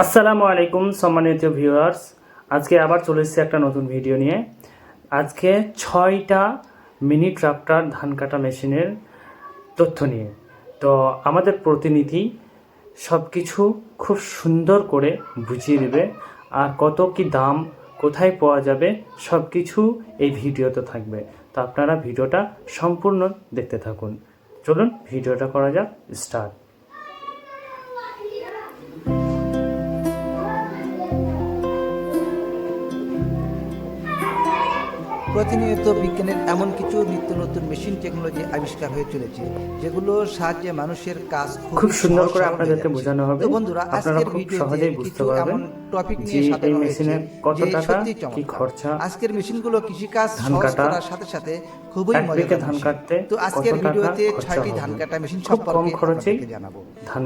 আসসালামু আলাইকুম, সম্মানিত ভিউয়ার্স। আজকে আবার চলে এসেছি একটা নতুন ভিডিও নিয়ে। আজকে ছয়টা মিনি ট্রাক্টর ধান কাটা মেশিনের তথ্য নিয়ে। তো আমাদের প্রতিনিধি সব কিছু খুব সুন্দর করে বুঝিয়ে দেবে আর কত কি দাম কোথায় পাওয়া যাবে সব কিছু এই ভিডিওতে থাকবে। তো আপনারা ভিডিওটা সম্পূর্ণ দেখতে থাকুন। চলুন, ভিডিওটা করা যাক স্টার্ট। প্রতিনিয়ত বিজ্ঞানের এমন কিছু নিত্য নতুন মেশিন টেকনোলজি আবিষ্কার হয়ে চলেছে যেগুলোর সাহায্যে মানুষের কাজ খুব সুন্দর করে আপনাদেরকে বোঝানো হবে বন্ধুরা আপনারা আজকের খুব ভিডিওতে সহজেই বুঝতে কিছু পারবেন এমন টপিক নিয়ে সাজানো এই হয়েছে মেশিনের কত যে টাকা, কি চমৎকার। খরচা, আজকের মেশিনগুলো কৃষিকাজ ধান সহজ কাটা, করার সাথে সাথে খুবই এক ধান। কাটতে তো আজকের ভিডিওতে ছয়টি ধান কাটা মেশিন সম্পর্কে আপনাদেরকে জানাব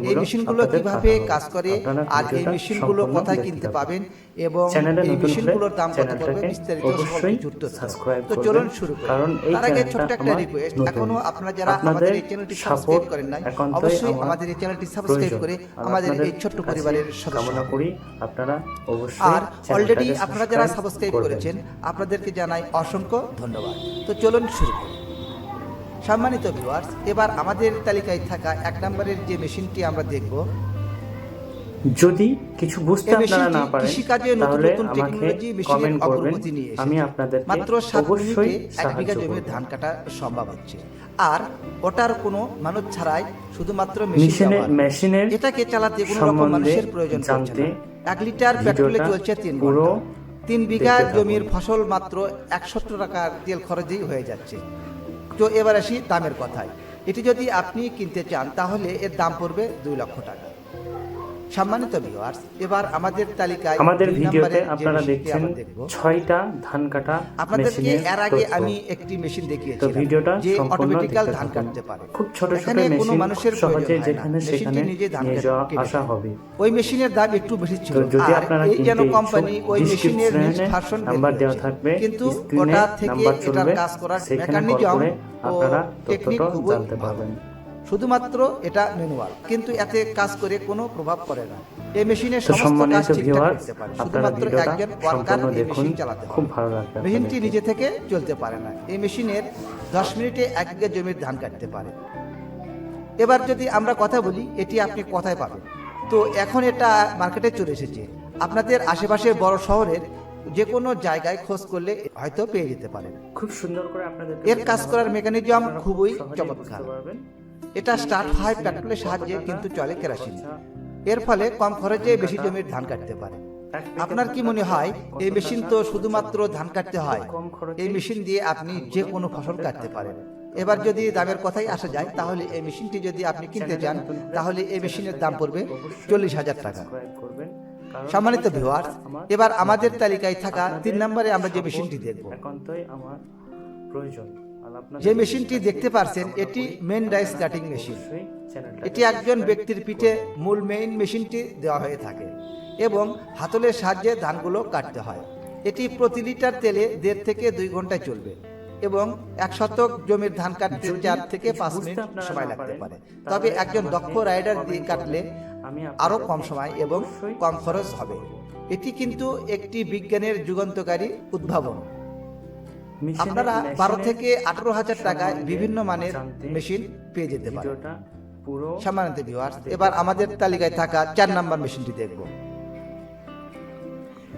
এই মেশিনগুলো কীভাবে কাজ করে আর এই মেশিনগুলো কোথায় কিনতে পাবেন এবং এই মেশিনগুলোর দাম কত পড়বে বিস্তারিত অবশ্যই সব জুড়তে থাকবে। সাবস্ক্রাইব তো চলুন শুরু করি। কারণ এই আগে ছোট্ট একটা রিকোয়েস্ট এখনও আপনারা যারা আমাদের এই চ্যানেলটি সাবস্ক্রাইব করেন নাই অবশ্যই আমাদের এই চ্যানেলটি সাবস্ক্রাইব করে আর আমাদের এই ছোট্ট পরিবারের সদস্য। কামনা করি আপনারা অবশ্যই আর অলরেডি আপনারা যারা সাবস্ক্রাইব করেছেন আপনাদেরকে জানাই অসংখ্য ধন্যবাদ। তো চলুন শুরু করি। সম্মানিত ভিউয়ার্স এবার আমাদের তালিকায় থাকা এক নম্বরের যে মেশিনটি আমরা দেখব যদি কিছু বুঝতে আপনারা না পারেন তাহলে নতুন আমাকে কমেন্ট করবেন। অগ্রগতি নিয়ে আমি আপনাদেরকে মাত্র অবশ্যই এক বিঘা জমির ধান কাটা সম্ভব হচ্ছে। আর ওটার কোনো মানুষ ছাড়াই শুধুমাত্র মেশিন মেশিনে মেশিনের এটাকে চালাতে কোনো রকম মানুষের প্রয়োজন পড়ছে জানতে না। এক লিটার পেট্রোলে চলছে তিন পুরো তিন বিঘা জমির ফসল মাত্র একশো টাকার তেল খরচেই হয়ে যাচ্ছে। তো এবার আসি দামের কথায়। এটি যদি আপনি কিনতে চান তাহলে এর দাম পড়বে দুই লক্ষ টাকা। সম্মানিত ভিউয়ার্স এবার আমাদের তালিকায় আমাদের ভিডিওতে আপনারা দেখছেন ছয়টা ধান কাটা আপনাদেরকে এর আগে আমি একটি মেশিন দেখিয়েছি তো ভিডিওটা যে অটোমেটিক্যাল ধান। কাটতে পারে। খুব ছোট ছোট এখানে কোনো মানুষের সহজে। যেখানে সেখানে নিজে ধান নিয়ে কেটে যাওয়া আসা হবে। ওই মেশিনের দাম একটু বেশি ছিল। যদি আপনারা এই যেন কোম্পানি ওই মেশিনের ভার্সন নাম্বার দেওয়া থাকবে। কিন্তু ওটা থেকে এটার কাজ করার মেকানিজম আপনারা তথ্যটা জানতে পারবেন। শুধুমাত্র এটা ম্যানুয়াল কিন্তু এতে কাজ করে কোনো প্রভাব পড়ে না। এই মেশিনের সমস্ত কাজ ঠিকঠাক করতে পারে। শুধুমাত্র একজন ওয়ার্কার এই মেশিন চালাতে খুব পারে ভালো লাগবে মেশিনটি নিজে থেকে চলতে পারে না। এই মেশিনের দশ মিনিটে এক বিঘা জমির ধান কাটতে পারে। এবার যদি আমরা কথা বলি এটি আপনি কোথায় পাবেন? তো এখন এটা মার্কেটে চলে এসেছে। আপনাদের আশেপাশের বড় শহরের যে কোনো জায়গায় খোঁজ করলে হয়তো পেয়ে যেতে পারেন। খুব সুন্দর করে আপনাদের এর কাজ করার মেকানিজম খুবই চমৎকার। এটা স্টার্ট হয় পেট্রোলের সাহায্যে কিন্তু চলে কেরাসিন এর ফলে কম খরচে বেশি জমির ধান কাটতে পারে। আপনার কি মনে হয়, এই মেশিন তো শুধুমাত্র ধান কাটতে হয়? এই মেশিন দিয়ে আপনি যে কোনো ফসল কাটতে পারেন। এবার যদি দামের কথাই আসা যায়, তাহলে এই মেশিনটি যদি আপনি কিনতে চান, তাহলে এই মেশিনের দাম পড়বে চল্লিশ হাজার টাকা। সম্মানিত ভিউয়ার্স এবার আমাদের তালিকায় থাকা তিন নম্বরে আমরা যে মেশিনটি দেখব। একান্তই আমার প্রয়োজন। যে মেশিনটি দেখতে পারছেন এটি মেন রাইস কাটিং মেশিন এটি একজন ব্যক্তির পিঠে মূল মেইন মেশিনটি দেওয়া হয়ে থাকে এবং হাতলের সাহায্যে ধানগুলো কাটতে হয়। এটি প্রতি লিটার তেলে দেড় থেকে দুই ঘন্টায় চলবে এবং এক শতক জমির ধান কাটতে চার থেকে পাঁচ মিনিট সময় লাগতে পারে। তবে একজন দক্ষ রাইডার দিয়ে কাটলে আমি আরও কম সময় এবং কম খরচ হবে। এটি কিন্তু একটি বিজ্ঞানের যুগান্তকারী উদ্ভাবন। আপনারা বারো থেকে আঠারো হাজার টাকায় বিভিন্ন মানের মেশিন পেয়ে যেতে পারে ভিডিওটা পুরো সম্মানিত ভিউয়ার্স এবার আমাদের তালিকায় থাকা চার নাম্বার মেশিনটি দেখব।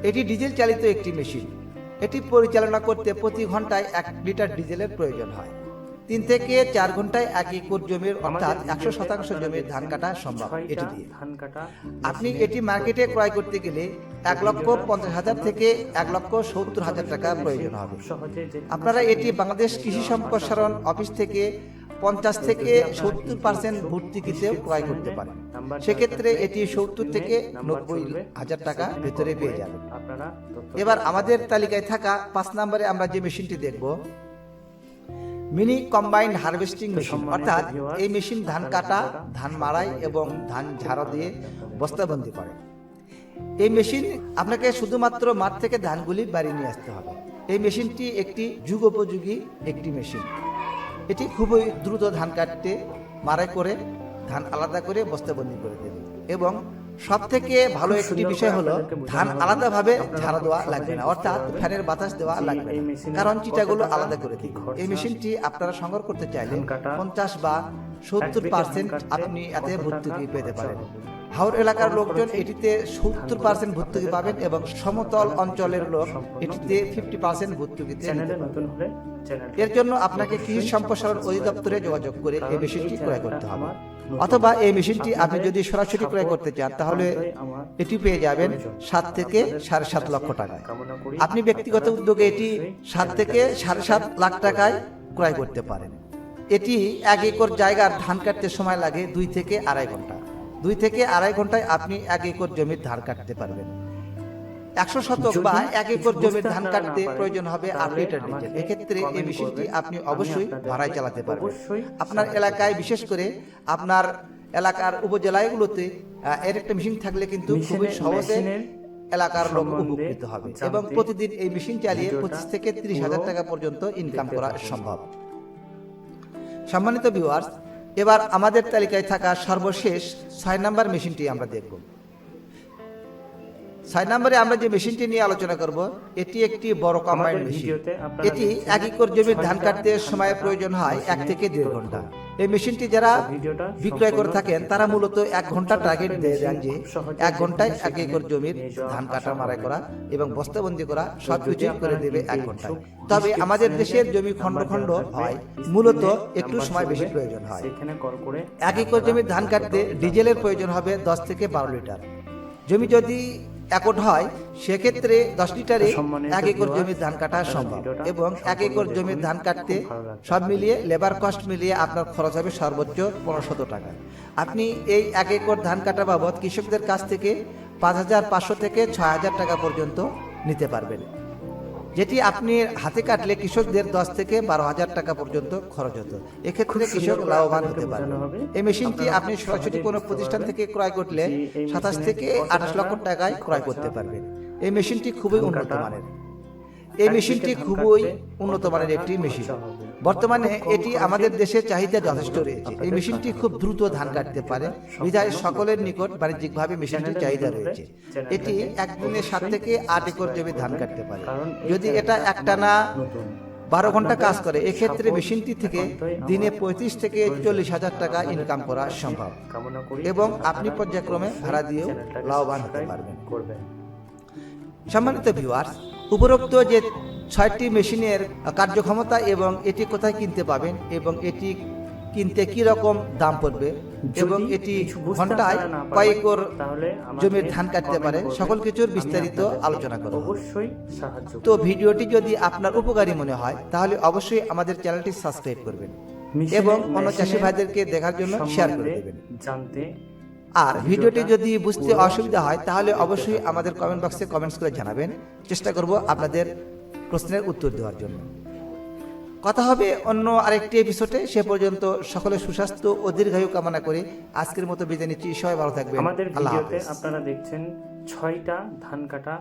এটি ডিজেল চালিত একটি মেশিন। এটি পরিচালনা করতে প্রতি ঘন্টায় এক লিটার ডিজেলের প্রয়োজন হয়। তিন থেকে চার ঘন্টায় এক একর জমির অর্থাৎ একশো শতাংশ জমির ধান কাটা সম্ভব। এটি দিয়ে। আপনি এটি মার্কেটে ক্রয় করতে গেলে এক লক্ষ পঞ্চাশ হাজার থেকে এক লক্ষ সত্তর হাজার টাকা প্রয়োজন হবে। আপনারা এটি বাংলাদেশ কৃষি সম্প্রসারণ অফিস থেকে পঞ্চাশ থেকে সত্তর পার্সেন্ট ভর্তুকিতেও ক্রয় করতে পারেন। সেক্ষেত্রে এটি সত্তর থেকে নব্বই হাজার টাকা ভেতরে পেয়ে যাবেন। এবার আমাদের তালিকায় থাকা পাঁচ নম্বরে আমরা যে মেশিনটি দেখব, মিনি কম্বাইন্ড হারভেস্টিং মেশিন। অর্থাৎ এই মেশিন ধান কাটা, ধান মাড়াই এবং ধান ঝাড়া দিয়ে বস্তাবন্দি করে। এই মেশিন আপনাকে শুধুমাত্র মাঠ থেকে ধানগুলি বাড়ি নিয়ে আসতে হবে। এই মেশিনটি একটি যুগোপযোগী একটি মেশিন। এটি খুবই দ্রুত ধান কাটতে মারাই করে ধান আলাদা করে বস্তাবন্দি করে দেবে। এবং সব থেকে ভালো একটি বিষয় হলো ধান। আলাদাভাবে ঝাড়া দেওয়া লাগবে না। অর্থাৎ ফ্যানের বাতাস দেওয়া লাগবে কারণ চিটাগুলো আলাদা করে দিই এই মেশিনটি আপনারা সংগ্রহ করতে চাইলে পঞ্চাশ বা সত্তর পার্সেন্ট আপনি এতে ভর্তুকি পেতে পারেন। হাওড় এলাকার লোকজন এটিতে সত্তর পার্সেন্ট ভর্তুকি পাবেন এবং সমতল অঞ্চলের লোক এটিতে ফিফটি পার্সেন্ট ভর্তুকিতে চ্যানেল এর জন্য আপনাকে কৃষি সম্প্রসারণ অধিদপ্তরে যোগাযোগ করে এই মেশিনটি ক্রয় করতে হবে। অথবা এই মেশিনটি আপনি যদি সরাসরি ক্রয় করতে চান তাহলে এটি পেয়ে যাবেন সাত থেকে সাড়ে সাত লক্ষ টাকায়। আপনি ব্যক্তিগত উদ্যোগে এটি সাত থেকে সাড়ে সাত লাখ টাকায় ক্রয় করতে পারেন। এটি এক একর জায়গার ধান কাটতে সময় লাগে দুই থেকে আড়াই ঘণ্টা। দুই থেকে আড়াই ঘন্টায় আপনি এক একর জমির ধান কাটতে পারবেন। একশো শতক বা এক একর জমির ধান কাটতে প্রয়োজন হবে আট লিটার ডিজেল। এক্ষেত্রে এই মেশিনটি আপনি অবশ্যই ভাড়ায় চালাতে পারবেন। আপনার এলাকায় বিশেষ করে আপনার এলাকার উপজেলাগুলোতে এর একটা মেশিন থাকলে কিন্তু খুবই সহজে এলাকার লোক উপকৃত হবে। এবং প্রতিদিন এই মেশিন চালিয়ে পঁচিশ থেকে তিরিশ হাজার টাকা পর্যন্ত ইনকাম করা সম্ভব। সম্মানিত ভিউয়ার্স এবার আমাদের তালিকায় থাকা সর্বশেষ ছয় নাম্বার মেশিনটি আমরা দেখব। ছয় নম্বরে আমরা যে মেশিনটি নিয়ে আলোচনা করব এটি একটি বড় কম্বাইন মেশিন এটি এক একর জমির ধান কাটতে সময় প্রয়োজন হয় এক থেকে দেড় ঘণ্টা। এই মেশিনটি যারা বিক্রয় করে থাকেন তারা মূলত এক ঘণ্টা টার্গেট দিয়ে দেন যে এক ঘন্টায় এক একর জমির ধান কাটা মারাই করা এবং বস্তাবন্দি করা সব কিছু করে দেবে এক ঘন্টায়। তবে আমাদের দেশের জমি খণ্ড খণ্ড হয় মূলত একটু সময় বেশি প্রয়োজন হয়। এক একর জমির ধান কাটতে ডিজেলের প্রয়োজন হবে দশ থেকে বারো লিটার। জমি যদি একট হয় সেক্ষেত্রে দশ লিটারে এক একর জমির ধান কাটা সম্ভব এবং এক একর জমির ধান কাটতে। সব মিলিয়ে লেবার কস্ট মিলিয়ে আপনার খরচ হবে সর্বোচ্চ পনেরোশত টাকা আপনি এই এক একর ধান কাটা বাবদ কৃষকদের কাছ থেকে পাঁচ হাজার পাঁচশো থেকে ছয় হাজার টাকা পর্যন্ত নিতে পারবেন যেটি আপনি হাতে কাটলে কৃষকদের দশ থেকে বারো হাজার টাকা পর্যন্ত খরচ হতো। এক্ষেত্রে কৃষক লাভবান হতে পারে। এই মেশিনটি আপনি সরাসরি কোনো প্রতিষ্ঠান থেকে ক্রয় করলে সাতাশ থেকে আঠাশ লক্ষ টাকায় ক্রয় করতে পারবেন। এই মেশিনটি খুবই উন্নত মানের। এই মেশিনটি খুবই উন্নত মানের একটি মেশিন। বর্তমানে এটি আমাদের দেশের চাহিদা যথেষ্ট রয়েছে। এই মেশিনটি খুব দ্রুত ধান কাটতে পারে। বিধায় সকলের নিকট বাণিজ্যিকভাবে মেশিনটির চাহিদা রয়েছে। এটি একদিনে সাত থেকে আট একর জমি ধান কাটতে পারে। যদি এটা একটানা বারো ঘণ্টা কাজ করে, এক্ষেত্রে মেশিনটি থেকে দিনে পঁয়ত্রিশ থেকে চল্লিশ হাজার টাকা ইনকাম করা সম্ভব। এবং আপনি পর্যায়ক্রমে ভাড়া দিয়েও লাভবান হতে পারবেন। সম্মানিত ভিউয়ার্স উপরোক্ত যে ছয়টি মেশিনের কার্যক্ষমতা এবং এটি কোথায় কিনতে পাবেন এবং এটি কিনতে কি রকম দাম পড়বে এবং এটি ঘন্টায় আপনারা না পারেন, কয় একর তাহলে জমির ধান কাটতে পারে সকল কিছুর বিস্তারিত আলোচনা করব। অবশ্যই সাহায্য তো ভিডিওটি যদি আপনার উপকারী মনে হয় তাহলে অবশ্যই আমাদের চ্যানেলটি সাবস্ক্রাইব করবেন এবং অন্য চাষি ভাইদেরকে দেখার জন্য শেয়ার করে দেবেন। জানতে আর ভিডিওটি যদি বুঝতে অসুবিধা হয় তাহলে অবশ্যই আমাদের কমেন্ট বক্সে কমেন্টস করে জানাবেন। চেষ্টা করব আপনাদের প্রশ্নের উত্তর দেওয়ার জন্য। কথা হবে অন্য আরেকটি এপিসোডে সে পর্যন্ত সকলে সুস্বাস্থ্য ও দীর্ঘায়ু কামনা করে আজকের মতো বিদায় নিচ্ছি। সবাই ভালো থাকবেন। আমাদের ভিডিওতে আপনারা দেখছেন ছয়টা ধান কাটা